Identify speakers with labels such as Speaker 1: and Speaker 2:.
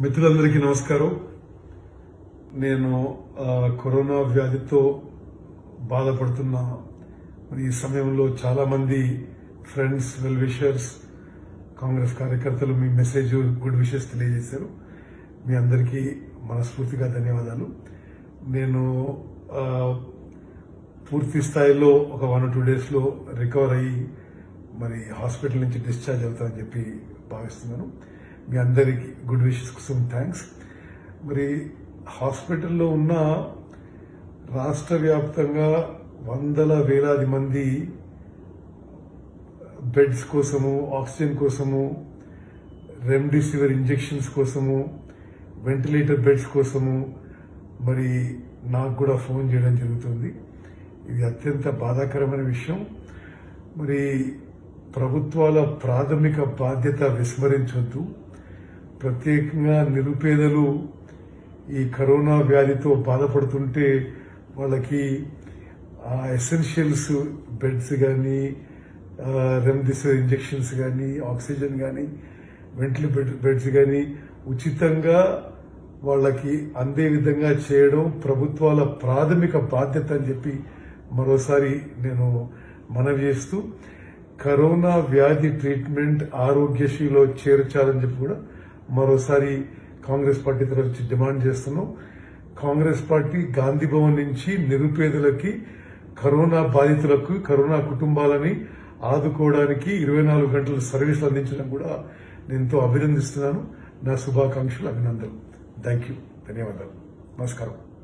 Speaker 1: మిత్రులందరికీ నమస్కారం. నేను కరోనా వ్యాధితో బాధపడుతున్న మరి ఈ సమయంలో చాలా మంది ఫ్రెండ్స్ వెల్ విషర్స్ కాంగ్రెస్ కార్యకర్తలు మీ మెసేజ్ గుడ్ విషెస్ తెలియజేశారు. మీ అందరికీ మనస్ఫూర్తిగా ధన్యవాదాలు. నేను పూర్తి స్థాయిలో ఒక వన్ టూ డేస్లో రికవర్ అయ్యి మరి హాస్పిటల్ నుంచి డిశ్చార్జ్ అవుతానని చెప్పి భావిస్తున్నాను. మీ అందరికీ గుడ్ విషెస్ కోసం థ్యాంక్స్. మరి హాస్పిటల్లో ఉన్న రాష్ట్ర వ్యాప్తంగా వందల వేలాది మంది బెడ్స్ కోసము ఆక్సిజన్ కోసము రెమ్డెసివిర్ ఇంజెక్షన్స్ కోసము వెంటిలేటర్ బెడ్స్ కోసము మరి నాకు కూడా ఫోన్ చేయడం జరుగుతుంది. ఇది అత్యంత బాధాకరమైన విషయం. మరి ప్రభుత్వాల ప్రాథమిక బాధ్యత విస్మరించొద్దు. ప్రత్యేకంగా నిరుపేదలు ఈ కరోనా వ్యాధితో బాధపడుతుంటే వాళ్ళకి ఆ ఎసెన్షియల్స్ బెడ్స్ కానీ రెమ్డెసివిర్ ఇంజెక్షన్స్ కానీ ఆక్సిజన్ కానీ వెంటిలేటర్ బెడ్స్ కానీ ఉచితంగా వాళ్ళకి అందే విధంగా చేయడం ప్రభుత్వాల ప్రాథమిక బాధ్యత అని చెప్పి మరోసారి నేను మనవి చేస్తూ కరోనా వ్యాధి ట్రీట్మెంట్ ఆరోగ్యశ్రీలో చేర్చాలని చెప్పి కూడా మరోసారి కాంగ్రెస్ పార్టీ తరఫు నుంచి డిమాండ్ చేస్తున్నాం. కాంగ్రెస్ పార్టీ గాంధీ భవన్ నుంచి నిరుపేదలకి కరోనా బాధితులకు కరోనా కుటుంబాలని ఆదుకోవడానికి ఇరవై నాలుగు గంటల సర్వీస్ అందించడం కూడా నేను అభినందిస్తున్నాను. నా శుభాకాంక్షలు అభినందనలు. థ్యాంక్ యూ ధన్యవాదాలు. నమస్కారం.